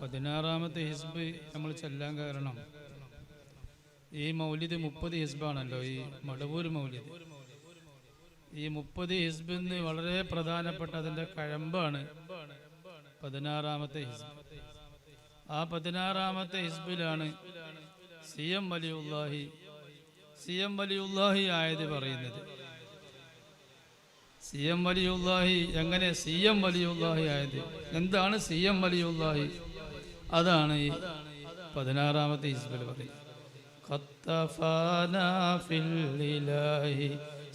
പതിനാറാമത്തെ ഹിസ്ബ് നമ്മൾ ചെല്ലാൻ കാരണം. ഈ മൗലിദ് മുപ്പത് ഹിസ്ബാണല്ലോ ഈ മടവൂർ മൗലിദ്. ഈ മുപ്പത് ഹിസ്ബിന്ന് വളരെ പ്രധാനപ്പെട്ട അതിന്റെ കഴമ്പാണ് പതിനാറാമത്തെ ഹിസ്ബ്. ആ പതിനാറാമത്തെ ഹിസ്ബിലാണ് C M Valiyullahi C M Valiyullahi ആയത് പറയുന്നത്. സി എം വലിയുല്ലാഹി എങ്ങനെ സി എം വലിയുല്ലാഹി ആയത്? എന്താണ് സി എം വലിയുല്ലാഹി അതാണ് ഈ പതിനാറാമത്തെ ഹിസ്ബിൽ പറയുന്നത് خطفنا في الإله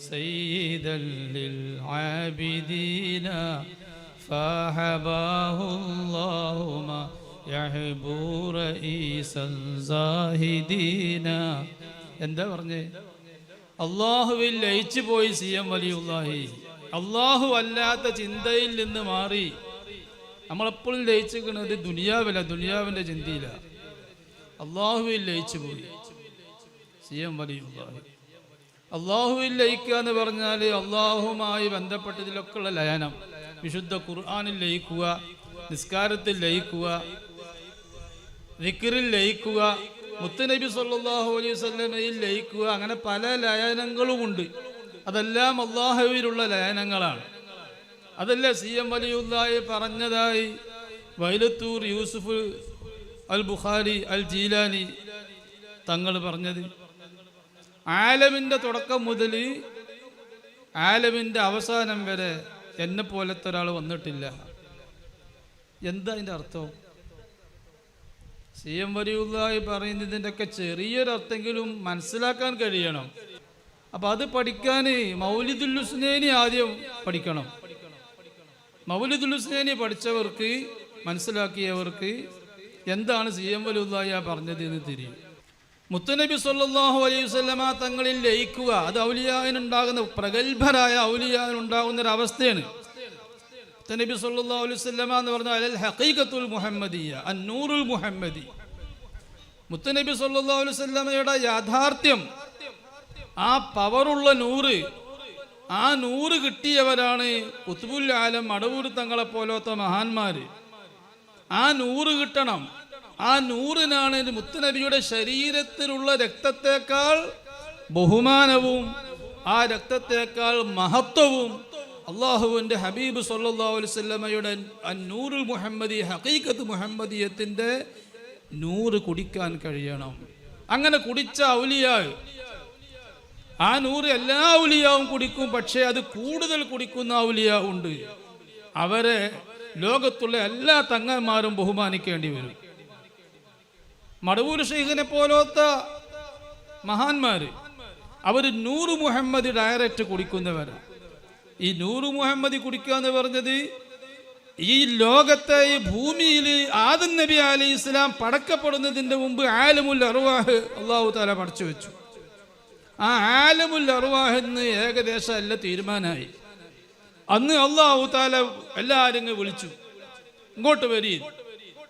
سيدا للعابدين فحباه الله ما يحب رئيسا زاهدين എന്താ പറഞ്ഞേ അള്ളാഹുവിൽ ലയിച്ചു പോയി സി എം വലിയുള്ളാഹി അള്ളാഹു അല്ലാത്ത ചിന്തയിൽ നിന്ന് മാറി നമ്മളെപ്പോഴും ലയിച്ചിരിക്കുന്നത് ദുനിയാവില ദുനിയാവിന്റെ ചിന്തയില. അള്ളാഹുവിൽ ലയിച്ചു പോയി. ചെയ്യാൻ വലിയ അള്ളാഹുവിൽ ലയിക്കുക എന്ന് പറഞ്ഞാൽ അള്ളാഹുമായി ബന്ധപ്പെട്ടതിലൊക്കെയുള്ള ലയനം. വിശുദ്ധ ഖുർആാനിൽ ലയിക്കുക നിസ്കാരത്തിൽ ലയിക്കുക വിക്റിൽ ലയിക്കുക മുത്തുനബി സല്ലാഹു അലൈഹി സ്വലമയിൽ ലയിക്കുക അങ്ങനെ പല ലയനങ്ങളുമുണ്ട്. അതെല്ലാം അള്ളാഹുവിലുള്ള ലയനങ്ങളാണ്. അതല്ല സി എം വലിയുല്ലായി പറഞ്ഞതായി വൈലത്തൂർ യൂസുഫ് അൽ ബുഖാരി അൽ ജീലാനി തങ്ങൾ പറഞ്ഞത്. ആലമിന്റെ തുടക്കം മുതൽ ആലമിന്റെ അവസാനം വരെ എന്നെ പോലത്തെ ഒരാൾ വന്നിട്ടില്ല. എന്താ അതിന്റെ അർത്ഥം? സി എം വരിയുള്ളായി പറയുന്നതിന്റെയൊക്കെ ചെറിയൊരർത്ഥെങ്കിലും മനസ്സിലാക്കാൻ കഴിയണം. അപ്പം അത് പഠിക്കാൻ മൗലിദുൽ ഹുസ്നേനി ആദ്യം പഠിക്കണം. മൗലിദുൽ ഹുസ്നേനി പഠിച്ചവർക്ക് മനസ്സിലാക്കിയവർക്ക് എന്താണ് സി എം വലുതായ പറഞ്ഞത് എന്ന് തിരിയും. മുത്തുനബി സല്ലാഹു അലൈഹി വസല്ലമ തങ്ങളിൽ ലയിക്കുക അത് ഔലിയാവിനുണ്ടാകുന്ന പ്രഗത്ഭരായ ഔലിയാവിനുണ്ടാകുന്ന ഒരു അവസ്ഥയാണ് മുത്തുനബി സല്ലാ അലൈഹി വസല്ലമ എന്ന് പറഞ്ഞാൽ അൽ ഹഖീഖത്തുൽ മുഹമ്മദിയ അന്നൂറുൽ മുഹമ്മദി. മുത്തുനബി സല്ലാ അലൈഹി വസല്ലമയുടെ യാഥാർത്ഥ്യം ആ പവറുള്ള നൂറ് ആ നൂറ് കിട്ടിയവരാണ് കുത്തുബുൽ ആലം അടവൂർ തങ്ങളെ പോലത്തെ മഹാന്മാര്. ആ നൂറ് കിട്ടണം. ആ നൂറിനാണ് മുത്തനബിയുടെ ശരീരത്തിലുള്ള രക്തത്തെക്കാൾ ബഹുമാനവും ആ രക്തത്തെക്കാൾ മഹത്വവും അള്ളാഹുവിന്റെ ഹബീബ് വസല്ലമയുടെ നൂറുൽ മുഹമ്മദി ഹക്കീക്കത്ത് മുഹമ്മദിയത്തിന്റെ നൂറ് കുടിക്കാൻ കഴിയണം. അങ്ങനെ കുടിച്ച ഔലിയാ ആ നൂറ് എല്ലാ ഔലിയാവും കുടിക്കും പക്ഷേ അത് കൂടുതൽ കുടിക്കുന്ന ഉലിയാവുണ്ട് അവരെ ലോകത്തുള്ള എല്ലാ തങ്ങന്മാരും ബഹുമാനിക്കേണ്ടി വരും. മടവൂർ ഷെയ്ഖിനെ പോലത്തെ മഹാന്മാര് അവർ നൂറ് മുഹമ്മദ് ഡയറക്റ്റ് കുടിക്കുന്നവരാണ് ഈ നൂറ് മുഹമ്മദ് കുടിക്കുക എന്ന് പറഞ്ഞത് ഈ ലോകത്തെ ഈ ഭൂമിയിൽ ആദം നബി അലി ഇസ്ലാം പടക്കപ്പെടുന്നതിന്റെ മുമ്പ് ആലമുൽ അറുവാഹ് അള്ളാഹു താല പടച്ചു വെച്ചു. ആ ആലമുൽ അറുവാഹ് എന്ന് ഏകദേശം അല്ല തീരുമാനമായി. അന്ന് അള്ളാഹു താല എല്ലാവരും വിളിച്ചു. ഇങ്ങോട്ട് വരി.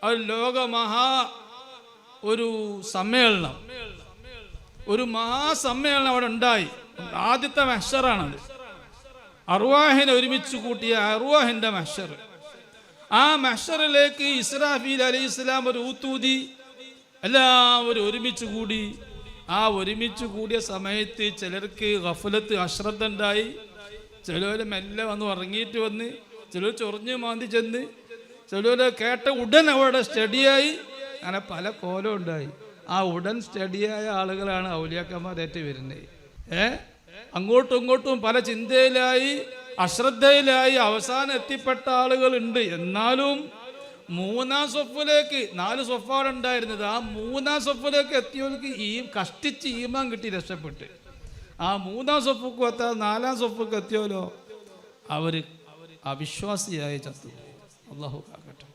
ലോകമഹാ ഒരു സമ്മേളനം. ഒരു മഹാസമ്മേളനം അവിടെ ഉണ്ടായി. ആദ്യത്തെ മെഷറാണത് അറുവാഹിനെ ഒരുമിച്ച് കൂട്ടിയ അറുവാഹിന്റെ മെഷർ ആ മെഷറിലേക്ക് ഇസ്രാഫീൽ അലി ഇസ്ലാം ഒരു ഊത്തൂതി എല്ലാവരും ഒരുമിച്ച് കൂടി ആ ഒരുമിച്ച് കൂടിയ സമയത്ത് ചിലർക്ക് ഗഫലത്ത് അശ്രദ്ധ ഉണ്ടായി ചിലർ മെല്ലെ വന്ന് ഉറങ്ങിയിട്ട് വന്ന് ചിലർ ചൊറിഞ്ഞ് മാന്തി ചെന്ന് ചിലർ കേട്ട ഉടൻ അവിടെ സ്റ്റഡിയായി. അങ്ങനെ പല കോലം ഉണ്ടായി. ആ ഉടൻ സ്റ്റഡിയായ ആളുകളാണ് ഔലിയാക്കന്മാരേറ്റ് വരുന്നത്. ഏ? അങ്ങോട്ടും ഇങ്ങോട്ടും പല ചിന്തയിലായി അശ്രദ്ധയിലായി അവസാനം എത്തിപ്പെട്ട ആളുകളുണ്ട് എന്നാലും മൂന്നാം സ്വപ്പിലേക്ക് നാല് സ്വഫാണ് ഉണ്ടായിരുന്നത്. ആ മൂന്നാം സ്വപ്പിലേക്ക് എത്തിയവർക്ക് ഈ കഷ്ടിച്ച് ഈമാൻ കിട്ടി രക്ഷപ്പെട്ട്. ആ മൂന്നാം സ്വപ്പുക്ക് എത്താതെ നാലാം സ്വപ്പുക്ക് എത്തിയോലോ അവർ അവിശ്വാസിയായ ചത്തു. അള്ളാഹു കാക്കട്ടെ.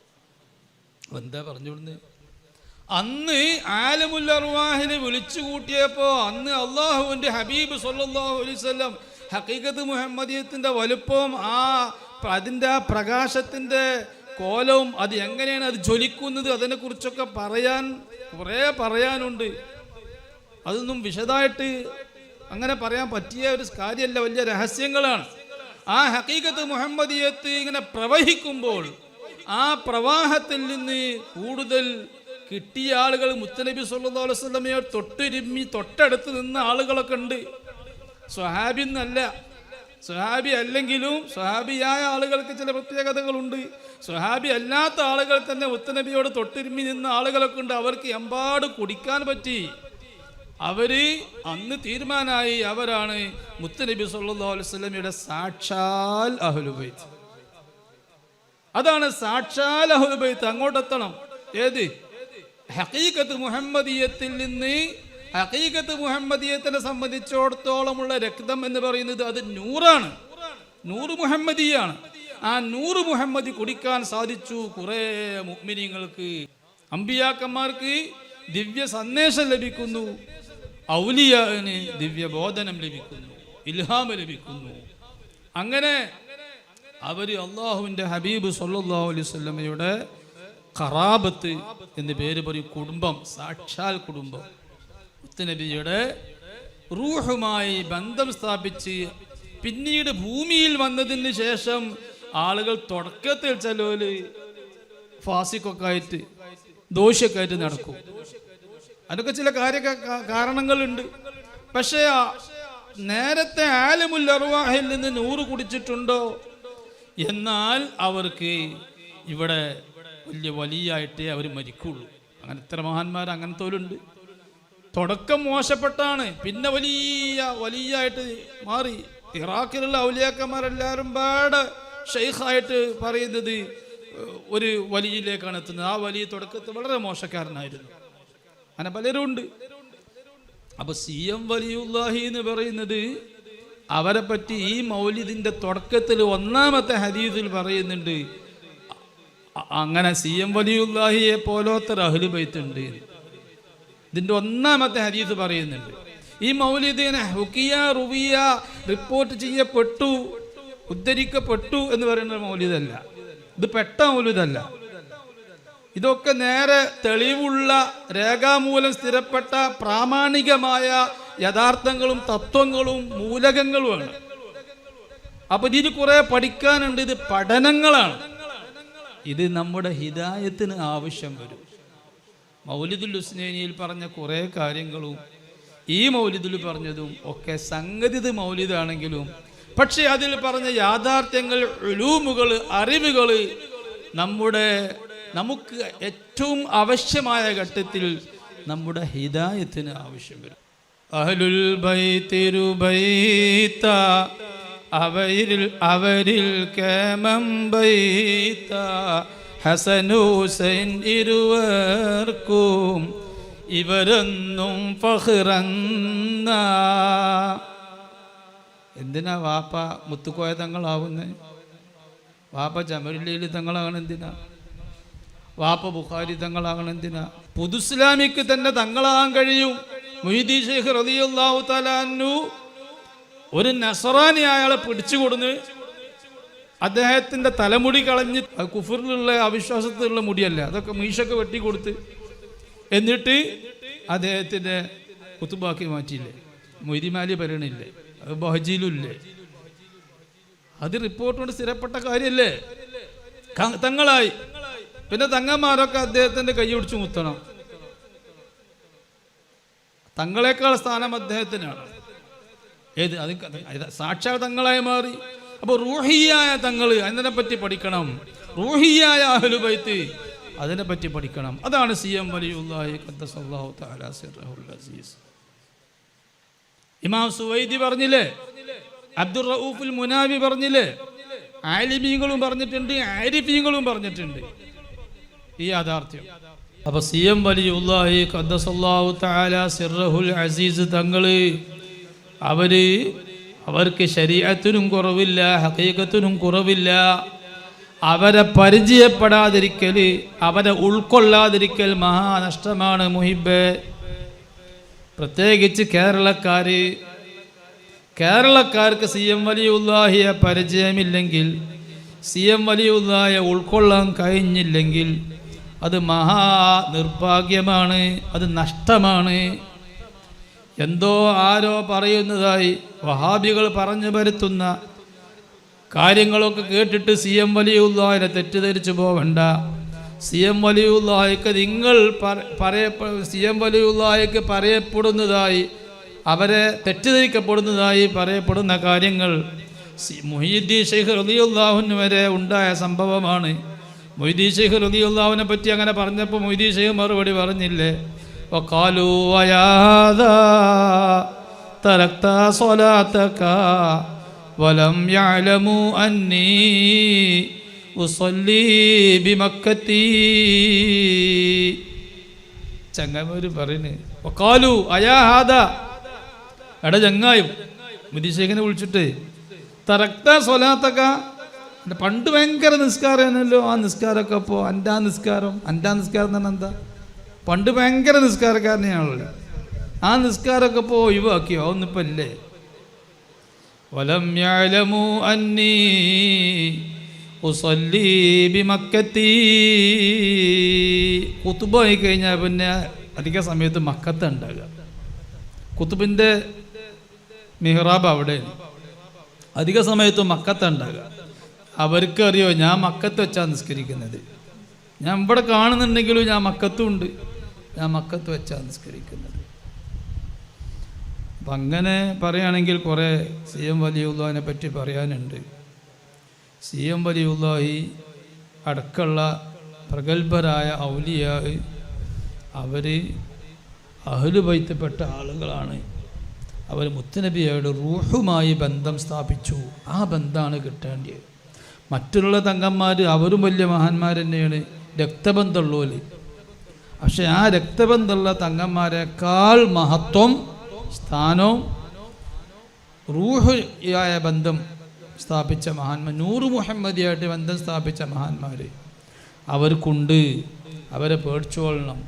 എന്താ പറഞ്ഞുകൊടുന്നത് അന്ന് ആലമുൽ അർവാഹിനെ വിളിച്ചു കൂട്ടിയപ്പോൾ അന്ന് അള്ളാഹുവിന്റെ ഹബീബ് സല്ലല്ലാഹു അലൈഹി വസല്ലം ഹക്കീഖത്ത് മുഹമ്മദിയത്തിന്റെ വലുപ്പവും ആ അതിന്റെ ആ പ്രകാശത്തിന്റെ കോലവും അത് എങ്ങനെയാണ് അത് ജ്വലിക്കുന്നത് അതിനെക്കുറിച്ചൊക്കെ പറയാൻ കുറേ പറയാനുണ്ട്. അതൊന്നും വിശദമായിട്ട് അങ്ങനെ പറയാൻ പറ്റിയ ഒരു കാര്യമല്ല വലിയ രഹസ്യങ്ങളാണ്. ആ ഹക്കീകത്ത് മുഹമ്മദിയത്ത് ഇങ്ങനെ പ്രവഹിക്കുമ്പോൾ ആ പ്രവാഹത്തിൽ നിന്ന് കൂടുതൽ കിട്ടിയ ആളുകൾ മുത്തനബി സല്ലാ അലൈഹി വസല്ലമയോ തൊട്ടുരുമ്മി തൊട്ടടുത്ത് നിന്ന ആളുകളൊക്കെ ഉണ്ട്. സ്വഹാബി എന്നല്ല സ്വഹാബി അല്ലെങ്കിലും സ്വഹാബിയായ ആളുകൾക്ക് ചില പ്രത്യേകതകളുണ്ട്. സ്വഹാബി അല്ലാത്ത ആളുകൾ തന്നെ മുത്തനബിയോട് തൊട്ടിരുമ്പി നിന്ന ആളുകളൊക്കെ ഉണ്ട് അവർക്ക് എമ്പാട് കുടിക്കാൻ പറ്റി. അവർ അന്ന് തീരുമാനമായി അവരാണ് മുത്തനബി വസല്ലമയുടെ സാക്ഷാൽ അഹുലുബൈത്ത്. അതാണ് സാക്ഷാൽ അഹുലുബൈത്ത്. അങ്ങോട്ടെത്തണം. ഏത്? ഹക്കീക്കത്ത് മുഹമ്മദീയത്തിൽ നിന്ന് ഹഖീഖത്ത് മുഹമ്മദീയത്തിനെ സംബന്ധിച്ചിടത്തോളമുള്ള രക്തം എന്ന് പറയുന്നത് അത് നൂറാണ്. നൂറ് മുഹമ്മദിയാണ്. ആ നൂറ് മുഹമ്മദി കുടിക്കാൻ സാധിച്ചു കുറേ മുഗ്മിനിങ്ങൾക്ക്. അമ്പിയാക്കന്മാർക്ക് ദിവ്യ സന്ദേശം ലഭിക്കുന്നു. ഔലിയാന് ദിവ്യബോധനം ലഭിക്കുന്നു. ഇൽഹാമ ലഭിക്കുന്നു. അങ്ങനെ അവർ അള്ളാഹുവിന്റെ ഹബീബ് സല്ലാഹു അലൈഹി വസല്ലമയുടെ ഖറാബത്ത് എന്ന് പേര് പറയും കുടുംബം സാക്ഷാൽ കുടുംബം. മുത്തനബിയുടെ റൂഹുമായി ബന്ധം സ്ഥാപിച്ച് പിന്നീട് ഭൂമിയിൽ വന്നതിന് ശേഷം ആളുകൾ തുടക്കത്തിൽ ചിലവര് ഫാസിക്കൊക്കെ ആയിട്ട് ദോഷമൊക്കെ ആയിട്ട് നടക്കും. അതൊക്കെ ചില കാര്യ കാരണങ്ങളുണ്ട്. പക്ഷേ നേരത്തെ ആലമുൽ നിന്ന് നൂറ് കുടിച്ചിട്ടുണ്ടോ? എന്നാൽ അവർക്ക് ഇവിടെ വലിയ വലിയായിട്ടേ അവർ മരിക്കുള്ളൂ. അങ്ങനെ ഇത്ര മഹാന്മാർ അങ്ങനത്തോലുണ്ട്. തുടക്കം മോശപ്പെട്ടാണ്. പിന്നെ വലിയ വലിയ ആയിട്ട് മാറി. ഇറാഖിലുള്ള ഔലിയാക്കന്മാരെല്ലാവരും പാട് ഷെയ്ഖായിട്ട് പറയുന്നത് ഒരു വലിയിലേക്കാണ് എത്തുന്നത്. ആ വലിയ തുടക്കത്തിൽ വളരെ മോശക്കാരനായിരുന്നു. അങ്ങനെ പലരും ഉണ്ട്. അപ്പൊ സി എം വലിയുല്ലാഹി എന്ന് പറയുന്നത് അവരെ പറ്റി ഈ മൗലിദിന്റെ തുടക്കത്തിൽ ഒന്നാമത്തെ ഹരീദിൽ പറയുന്നുണ്ട്. അങ്ങനെ സി എം വലിയുല്ലാഹിയെ പോലത്തെ അഹ്ലു ബൈത്തുണ്ട് ഇതിന്റെ ഒന്നാമത്തെ ഹദീസ് പറയുന്നുണ്ട്. ഈ മൗലിദിനെ ഹുക്കിയ റുവിയ റിപ്പോർട്ട് ചെയ്യപ്പെട്ടു ഉദ്ധരിക്കപ്പെട്ടു എന്ന് പറയുന്ന മൗലിദല്ല. ഇത് പെട്ട മൗലിദല്ല. ഇതൊക്കെ നേരെ തെളിവുള്ള രേഖാമൂലം സ്ഥിരപ്പെട്ട പ്രാമാണികമായ യഥാർത്ഥങ്ങളും തത്വങ്ങളും മൂലകങ്ങളുമാണ്. അപ്പൊ ഇതിന് കുറെ പഠിക്കാനുണ്ട്. ഇത് പഠനങ്ങളാണ്. ഇത് നമ്മുടെ ഹിതായത്തിന് ആവശ്യം വരും. മൗലിദുൽ ഹുസ്നേനിയിൽ പറഞ്ഞ കുറേ കാര്യങ്ങളും ഈ മൗലിദിൽ പറഞ്ഞതും ഒക്കെ സംഗതിത് മൗലിദാണെങ്കിലും പക്ഷേ അതിൽ പറഞ്ഞ യാഥാർത്ഥ്യങ്ങൾ ഉലൂമുകൾ അറിവുകൾ നമ്മുടെ നമുക്ക് ഏറ്റവും ആവശ്യമായ ഘട്ടത്തിൽ നമ്മുടെ ഹിതായത്തിന് ആവശ്യം വരും. അഹ്ലുൽ ബൈത്തിരുബൈത്ത അവരിൽ അവരിൽ കേമം ബൈത്ത ഹസനൂസൈൻ ഇരുവർക്കും ഇവരൊന്നും ഫഹ്റന്ന എന്തിനാ വാപ്പ മുത്തുക്കോയ തങ്ങളാവുന്നത് വാപ്പ ജമലുല്ലയിൽ തങ്ങളാകണം എന്തിനാ? വാപ്പ ബുഖാരി തങ്ങളാകണം എന്തിനാ? പുതുസ്ലാമിക്ക് തന്നെ തങ്ങളാകാൻ കഴിയും. മൊയ്തി ഷെയ്ഖ് തലാന്നു ഒരു നസറാനി അയാളെ പിടിച്ചു കൊടുന്ന് അദ്ദേഹത്തിന്റെ തലമുടി കളഞ്ഞ് കുഫറിലുള്ള അവിശ്വാസത്തിലുള്ള മുടിയല്ല. അതൊക്കെ മീശൊക്കെ വെട്ടിക്കൊടുത്ത് എന്നിട്ട് അദ്ദേഹത്തിന്റെ കുത്തുബാക്കി മാറ്റിയില്ലേ? മൊയ്തിമാലി ഭരണില്ലേ അത് ബഹജീലുമില്ലേ അത് റിപ്പോർട്ട് കൊണ്ട് സ്ഥിരപ്പെട്ട കാര്യല്ലേ? തങ്ങളായി. പിന്നെ തങ്ങന്മാരൊക്കെ അദ്ദേഹത്തിന്റെ കൈ പിടിച്ച് മുത്തണം. തങ്ങളെക്കാൾ സ്ഥാനം അദ്ദേഹത്തിനാണ്. ഏത് അത് സാക്ഷാത് തങ്ങളായി മാറി. അപ്പൊ റൂഹിയായ തങ്ങൾ അതിനെപ്പറ്റി പഠിക്കണം. റൂഹിയായ അഹലുബൈത്ത് അതിനെപ്പറ്റി പഠിക്കണം. അതാണ് സി എം വലിയുല്ലാഹി ഖദ്ദസല്ലാഹു തആല സിർറഹുൽ അസീസ്. ഇമാം സുവൈദി പറഞ്ഞില്ലേ? അബ്ദുർ റഊഫുൽ മുനാവി പറഞ്ഞില്ലേ? ആലിമീങ്ങളും പറഞ്ഞിട്ടുണ്ട് ആരിഫീങ്ങളും പറഞ്ഞിട്ടുണ്ട്. ഈ യാഥാർത്ഥ്യം. അപ്പൊ സി എം വലിയുല്ലാഹി ഖദ്ദസല്ലാഹു തആല സിർറഹുൽ അസീസ് തങ്ങൾ അവർ അവർക്ക് ശരീരത്തിനും കുറവില്ല ഹക്കീകത്തിനും കുറവില്ല. അവരെ പരിചയപ്പെടാതിരിക്കൽ അവരെ ഉൾക്കൊള്ളാതിരിക്കൽ മഹാനഷ്ടമാണ് മുഹിബ്. പ്രത്യേകിച്ച് കേരളക്കാര്. കേരളക്കാർക്ക് സി എം വലിയുല്ലാഹിയെ പരിചയമില്ലെങ്കിൽ സി എം വലിയുല്ലാഹിയെ ഉൾക്കൊള്ളാൻ കഴിഞ്ഞില്ലെങ്കിൽ അത് മഹാ നിർഭാഗ്യമാണ് അത് നഷ്ടമാണ്. എന്തോ ആരോ പറയുന്നതായി വഹാബികൾ പറഞ്ഞു വരുത്തുന്ന കാര്യങ്ങളൊക്കെ കേട്ടിട്ട് സി എം വലിയുള്ളതിനെ തെറ്റിദ്ധരിച്ചു പോവണ്ട. സി എം വലിയുള്ളാഹിക്ക് നിങ്ങൾ പറയ സി എം വലിയുള്ളാഹിക്ക് പറയപ്പെടുന്നതായി അവരെ തെറ്റിദ്ധരിക്കപ്പെടുന്നതായി പറയപ്പെടുന്ന കാര്യങ്ങൾ മുഹീദ്ദീൻ ഷെയ്ഖ് റലിയുള്ളാഹുന് വരെ ഉണ്ടായ സംഭവമാണ്. മൊയ്തീൻ ഷെയ്ഖ് റലിയുള്ളാഹുവിനെ പറ്റി അങ്ങനെ പറഞ്ഞപ്പോൾ മൊയ്തീൻ ഷെയ്ഖ് മറുപടി പറഞ്ഞില്ലേ? وقالوا ويا هذا تركت صلاتك ولم يعلموا أني أصلي بمكتي ചങ്ങാമൂര് പറയുന്നു ഒക്കാലു അയാ ഹാദ എടാ ചങ്ങായും മുരീശേഖനെ വിളിച്ചിട്ട് തറക്ത സ്വലാത്തക്ക എൻ്റെ പണ്ട് ഭയങ്കര നിസ്കാരമാണല്ലോ ആ നിസ്കാരമൊക്കെ അപ്പോൾ എൻ്റെ ആ നിസ്കാരം എൻ്റെ ആ നിസ്കാരം തന്നെ എന്താ പണ്ട് ഭയങ്കര നിസ്കാരക്കാരനെയാണല്ലോ ആ നിസ്കാരമൊക്കെ ഇപ്പോൾ ഒഴിവാക്കിയോ ഒന്നിപ്പോൾ കുത്തുബായി കഴിഞ്ഞാൽ പിന്നെ അധിക സമയത്ത് മക്കത്ത് ഉണ്ടാകുക. കുത്തുബിന്റെ മിഹ്റാബ് അവിടെ അധിക സമയത്ത് മക്കത്ത് ഉണ്ടാകുക. അവർക്ക് അറിയോ ഞാൻ മക്കത്ത് വെച്ചാണ് നിസ്കരിക്കുന്നത്. ഞാൻ ഇവിടെ കാണുന്നുണ്ടെങ്കിലും ഞാൻ മക്കത്തും ഉണ്ട്. ഞാൻ മക്കത്ത് വെച്ചാണ് നിസ്കരിക്കുന്നത്. അപ്പം അങ്ങനെ പറയുകയാണെങ്കിൽ കുറേ സി എം വലിയുള്ളതിനെ പറ്റി പറയാനുണ്ട്. സി എം വലിയുള്ളാഹി അടക്കമുള്ള പ്രഗത്ഭരായ ഔലിയ അവർ അഹ്ലുബൈത്തപ്പെട്ട ആളുകളാണ്. അവർ മുത്തുനബിയോട് റൂഹുമായി ബന്ധം സ്ഥാപിച്ചു. ആ ബന്ധമാണ് കിട്ടേണ്ടത് മറ്റുള്ള തങ്കന്മാർ അവരും വലിയ മഹാന്മാർ തന്നെയാണ് രക്തബന്ധമുള്ളവർ പക്ഷെ ആ രക്തബന്ധമുള്ള തങ്ങന്മാരെക്കാൾ മഹത്വം സ്ഥാനവും റൂഹയായ ബന്ധം സ്ഥാപിച്ച മഹാന്മാർ. നൂറ് മുഹമ്മദിയായിട്ട് ബന്ധം സ്ഥാപിച്ച മഹാന്മാർ അവർക്കുണ്ട്. അവരെ പേടിച്ചുകൊള്ളണം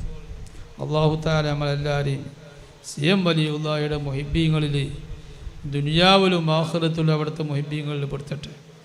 അള്ളാഹു താല നമ്മളെല്ലാവരെയും സി എം വലിയുള്ളയുടെ മൊഹിബീങ്ങളിൽ ദുനിയാവിലും ആഹ്റത്തിലും അവിടുത്തെ മൊഹിബീങ്ങളിൽ പെടുത്തട്ടെ.